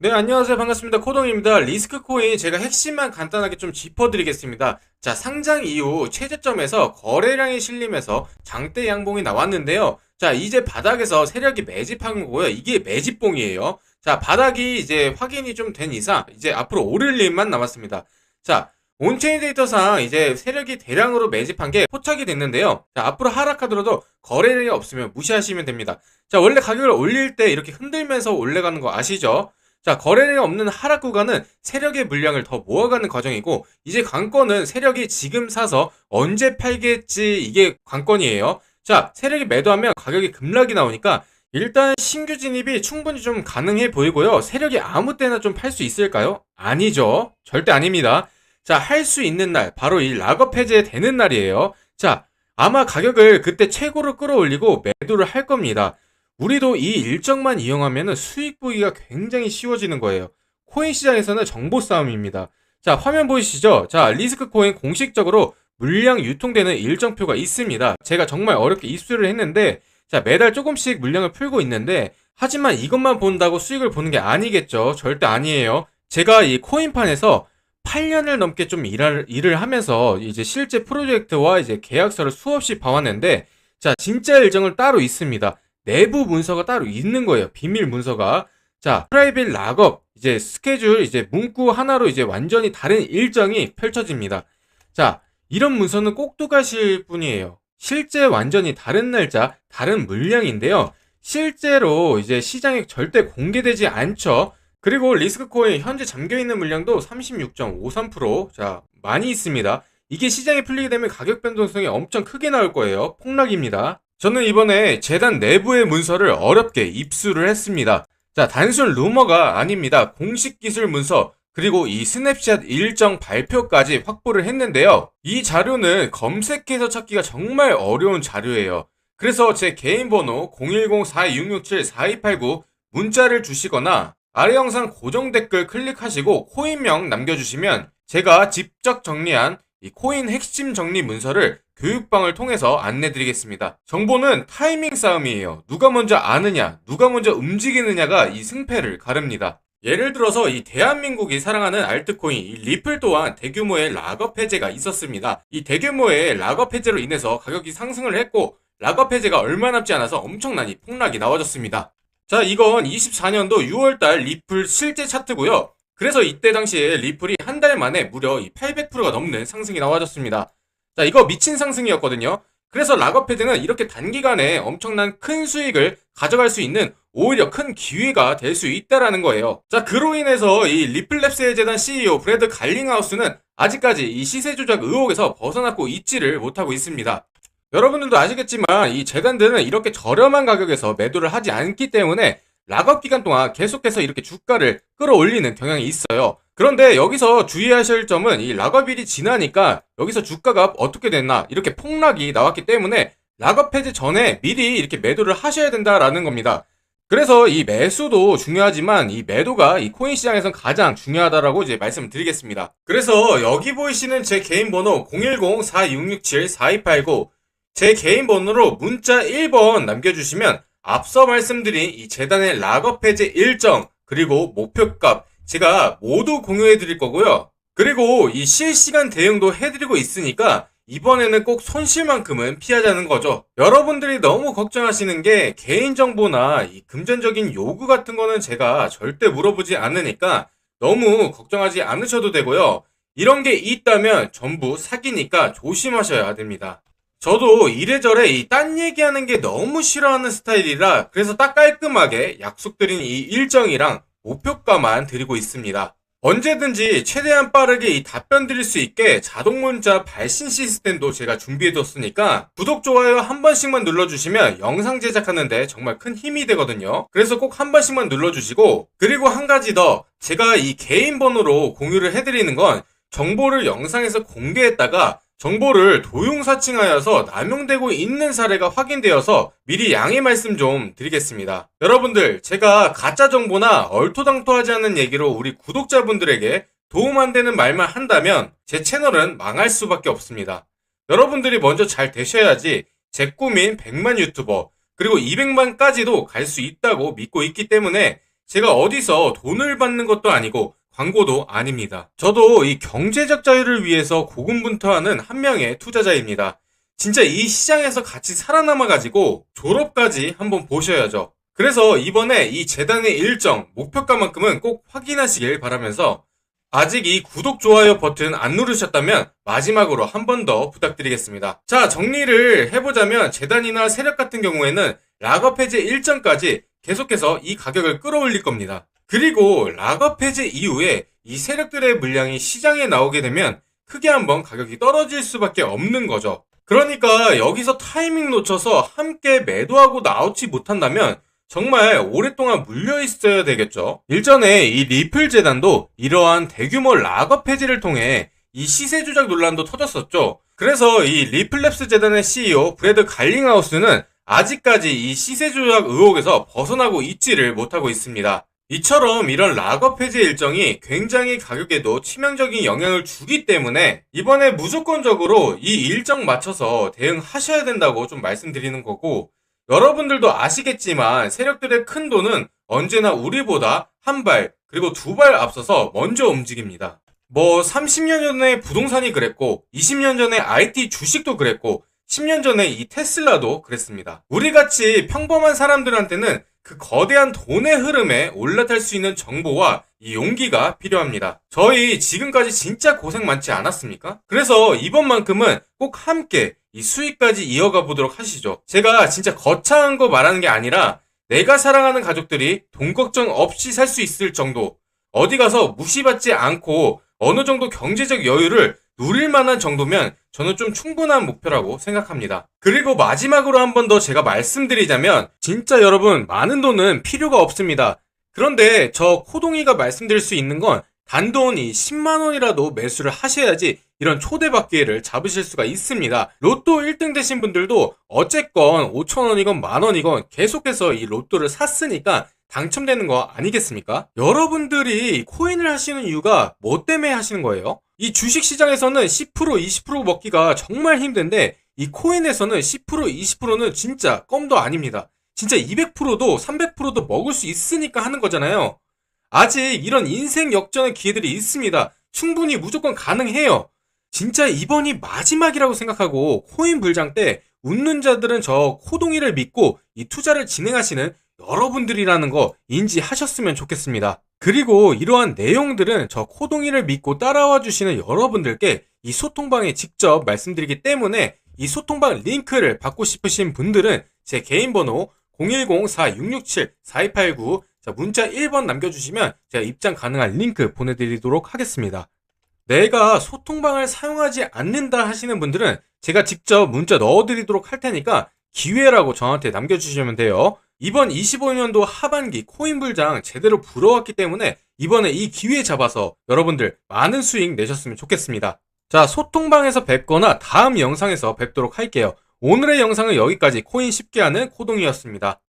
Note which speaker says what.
Speaker 1: 네, 안녕하세요. 반갑습니다. 코동입니다. 리스크 코인 제가 핵심만 간단하게 좀 짚어드리겠습니다. 자, 상장 이후 최저점에서 거래량이 실리면서 장대 양봉이 나왔는데요. 자, 이제 바닥에서 세력이 매집한 거고요. 이게 매집봉이에요. 자, 바닥이 이제 확인이 좀 된 이상 이제 앞으로 오를 일만 남았습니다. 자, 온체인 데이터상 이제 세력이 대량으로 매집한 게 포착이 됐는데요. 자, 앞으로 하락하더라도 거래량이 없으면 무시하시면 됩니다. 자, 원래 가격을 올릴 때 이렇게 흔들면서 올라가는 거 아시죠? 자, 거래량이 없는 하락 구간은 세력의 물량을 더 모아가는 과정이고, 이제 관건은 세력이 지금 사서 언제 팔겠지, 이게 관건이에요. 자, 세력이 매도하면 가격이 급락이 나오니까, 일단 신규 진입이 충분히 좀 가능해 보이고요. 세력이 아무 때나 좀 팔 수 있을까요? 아니죠. 절대 아닙니다. 자, 할 수 있는 날, 바로 이 락업 해제 되는 날이에요. 자, 아마 가격을 그때 최고로 끌어올리고 매도를 할 겁니다. 우리도 이 일정만 이용하면 수익 보기가 굉장히 쉬워지는 거예요. 코인 시장에서는 정보 싸움입니다. 자, 화면 보이시죠? 자, 리스크 코인 공식적으로 물량 유통되는 일정표가 있습니다. 제가 정말 어렵게 입수를 했는데, 자, 매달 조금씩 물량을 풀고 있는데, 하지만 이것만 본다고 수익을 보는 게 아니겠죠. 절대 아니에요. 제가 이 코인판에서 8년을 넘게 좀 일을, 일을 하면서 이제 실제 프로젝트와 이제 계약서를 수없이 봐왔는데, 자, 진짜 일정은 따로 있습니다. 내부 문서가 따로 있는 거예요. 비밀 문서가. 자, 프라이빗 락업, 이제 스케줄, 이제 문구 하나로 이제 완전히 다른 일정이 펼쳐집니다. 자, 이런 문서는 꼭 두가실 뿐이에요. 실제 완전히 다른 날짜, 다른 물량인데요. 실제로 이제 시장에 절대 공개되지 않죠. 그리고 리스크 코인 현재 잠겨 있는 물량도 36.53%. 자, 많이 있습니다. 이게 시장에 풀리게 되면 가격 변동성이 엄청 크게 나올 거예요. 폭락입니다. 저는 이번에 재단 내부의 문서를 어렵게 입수를 했습니다. 자, 단순 루머가 아닙니다. 공식 기술 문서, 그리고 이 스냅샷 일정 발표까지 확보를 했는데요. 이 자료는 검색해서 찾기가 정말 어려운 자료예요. 그래서 제 개인 번호 010-4667-4289 문자를 주시거나 아래 영상 고정 댓글 클릭하시고 코인명 남겨주시면 제가 직접 정리한 이 코인 핵심 정리 문서를 교육방을 통해서 안내드리겠습니다. 정보는 타이밍 싸움이에요. 누가 먼저 아느냐, 누가 먼저 움직이느냐가 이 승패를 가릅니다. 예를 들어서 이 대한민국이 사랑하는 알트코인 이 리플 또한 대규모의 락업 해제가 있었습니다. 이 대규모의 락업 해제로 인해서 가격이 상승을 했고 락업 해제가 얼마 남지 않아서 엄청난 이 폭락이 나와졌습니다. 자, 이건 24년도 6월달 리플 실제 차트고요. 그래서 이때 당시에 리플이 한 달 만에 무려 800%가 넘는 상승이 나와졌습니다. 자, 이거 미친 상승이었거든요. 그래서 락업헤드는 이렇게 단기간에 엄청난 큰 수익을 가져갈 수 있는 오히려 큰 기회가 될 수 있다라는 거예요. 자, 그로 인해서 이 리플랩스의 재단 CEO 브래드 갈링하우스는 아직까지 이 시세 조작 의혹에서 벗어나고 있지를 못하고 있습니다. 여러분들도 아시겠지만 이 재단들은 이렇게 저렴한 가격에서 매도를 하지 않기 때문에 락업 기간 동안 계속해서 이렇게 주가를 끌어올리는 경향이 있어요. 그런데 여기서 주의하실 점은 이 락업일이 지나니까 여기서 주가가 어떻게 됐나 이렇게 폭락이 나왔기 때문에 락업 해제 전에 미리 이렇게 매도를 하셔야 된다라는 겁니다. 그래서 이 매수도 중요하지만 이 매도가 이 코인 시장에선 가장 중요하다라고 이제 말씀을 드리겠습니다. 그래서 여기 보이시는 제 개인 번호 010-4667-4289 제 개인 번호로 문자 1번 남겨주시면 앞서 말씀드린 이 재단의 락업 해제 일정 그리고 목표값 제가 모두 공유해 드릴 거고요. 그리고 이 실시간 대응도 해드리고 있으니까 이번에는 꼭 손실만큼은 피하자는 거죠. 여러분들이 너무 걱정하시는 게 개인정보나 이 금전적인 요구 같은 거는 제가 절대 물어보지 않으니까 너무 걱정하지 않으셔도 되고요. 이런 게 있다면 전부 사기니까 조심하셔야 됩니다. 저도 이래저래 이 딴 얘기하는 게 너무 싫어하는 스타일이라 그래서 딱 깔끔하게 약속드린 이 일정이랑 목표가만 드리고 있습니다. 언제든지 최대한 빠르게 이 답변 드릴 수 있게 자동 문자 발신 시스템도 제가 준비해뒀으니까 구독, 좋아요 한 번씩만 눌러주시면 영상 제작하는데 정말 큰 힘이 되거든요. 그래서 꼭 한 번씩만 눌러주시고 그리고 한 가지 더 제가 이 개인 번호로 공유를 해드리는 건 정보를 영상에서 공개했다가 정보를 도용사칭하여서 남용되고 있는 사례가 확인되어서 미리 양해 말씀 좀 드리겠습니다. 여러분들, 제가 가짜 정보나 얼토당토하지 않는 얘기로 우리 구독자분들에게 도움 안 되는 말만 한다면 제 채널은 망할 수밖에 없습니다. 여러분들이 먼저 잘 되셔야지 제 꿈인 100만 유튜버 그리고 200만까지도 갈 수 있다고 믿고 있기 때문에 제가 어디서 돈을 받는 것도 아니고 광고도 아닙니다. 저도 이 경제적 자유를 위해서 고군분투하는 한 명의 투자자입니다. 진짜 이 시장에서 같이 살아남아가지고 졸업까지 한번 보셔야죠. 그래서 이번에 이 재단의 일정, 목표가만큼은 꼭 확인하시길 바라면서 아직 이 구독, 좋아요 버튼 안 누르셨다면 마지막으로 한 번 더 부탁드리겠습니다. 자, 정리를 해보자면 재단이나 세력 같은 경우에는 락업 해제 일정까지 계속해서 이 가격을 끌어올릴 겁니다. 그리고 락업 해제 이후에 이 세력들의 물량이 시장에 나오게 되면 크게 한번 가격이 떨어질 수밖에 없는 거죠. 그러니까 여기서 타이밍 놓쳐서 함께 매도하고 나오지 못한다면 정말 오랫동안 물려 있어야 되겠죠. 일전에 이 리플 재단도 이러한 대규모 락업 해지를 통해 이 시세 조작 논란도 터졌었죠. 그래서 이 리플랩스 재단의 CEO 브래드 갈링하우스는 아직까지 이 시세 조작 의혹에서 벗어나고 있지를 못하고 있습니다. 이처럼 이런 락업 해제 일정이 굉장히 가격에도 치명적인 영향을 주기 때문에 이번에 무조건적으로 이 일정 맞춰서 대응하셔야 된다고 좀 말씀드리는 거고 여러분들도 아시겠지만 세력들의 큰 돈은 언제나 우리보다 한 발, 그리고 두 발 앞서서 먼저 움직입니다. 뭐 30년 전에 부동산이 그랬고 20년 전에 IT 주식도 그랬고 10년 전에 이 테슬라도 그랬습니다. 우리같이 평범한 사람들한테는 그 거대한 돈의 흐름에 올라탈 수 있는 정보와 이 용기가 필요합니다. 저희 지금까지 진짜 고생 많지 않았습니까? 그래서 이번만큼은 꼭 함께 이 수익까지 이어가 보도록 하시죠. 제가 진짜 거창한 거 말하는 게 아니라 내가 사랑하는 가족들이 돈 걱정 없이 살 수 있을 정도 어디 가서 무시받지 않고 어느 정도 경제적 여유를 누릴 만한 정도면 저는 좀 충분한 목표라고 생각합니다. 그리고 마지막으로 한 번 더 제가 말씀드리자면 진짜 여러분 많은 돈은 필요가 없습니다. 그런데 저 코동이가 말씀드릴 수 있는 건 단돈이 10만 원이라도 매수를 하셔야지 이런 초대박 기회를 잡으실 수가 있습니다. 로또 1등 되신 분들도 어쨌건 5천 원이건 만 원이건 계속해서 이 로또를 샀으니까 당첨되는 거 아니겠습니까? 여러분들이 코인을 하시는 이유가 뭐 때문에 하시는 거예요? 이 주식 시장에서는 10% 20% 먹기가 정말 힘든데 이 코인에서는 10% 20%는 진짜 껌도 아닙니다. 진짜 200%도 300%도 먹을 수 있으니까 하는 거잖아요. 아직 이런 인생 역전의 기회들이 있습니다. 충분히 무조건 가능해요. 진짜 이번이 마지막이라고 생각하고 코인 불장 때 웃는 자들은 저 코동이를 믿고 이 투자를 진행하시는 여러분들이라는 거 인지하셨으면 좋겠습니다. 그리고 이러한 내용들은 저 코동이를 믿고 따라와 주시는 여러분들께 이 소통방에 직접 말씀드리기 때문에 이 소통방 링크를 받고 싶으신 분들은 제 개인 번호 010-4667-4289 자, 문자 1번 남겨주시면 제가 입장 가능한 링크 보내드리도록 하겠습니다. 내가 소통방을 사용하지 않는다 하시는 분들은 제가 직접 문자 넣어드리도록 할 테니까 기회라고 저한테 남겨주시면 돼요. 이번 25년도 하반기 코인 불장 제대로 불어왔기 때문에 이번에 이 기회 잡아서 여러분들 많은 수익 내셨으면 좋겠습니다. 자, 소통방에서 뵙거나 다음 영상에서 뵙도록 할게요. 오늘의 영상은 여기까지 코인 쉽게 하는 코동이었습니다.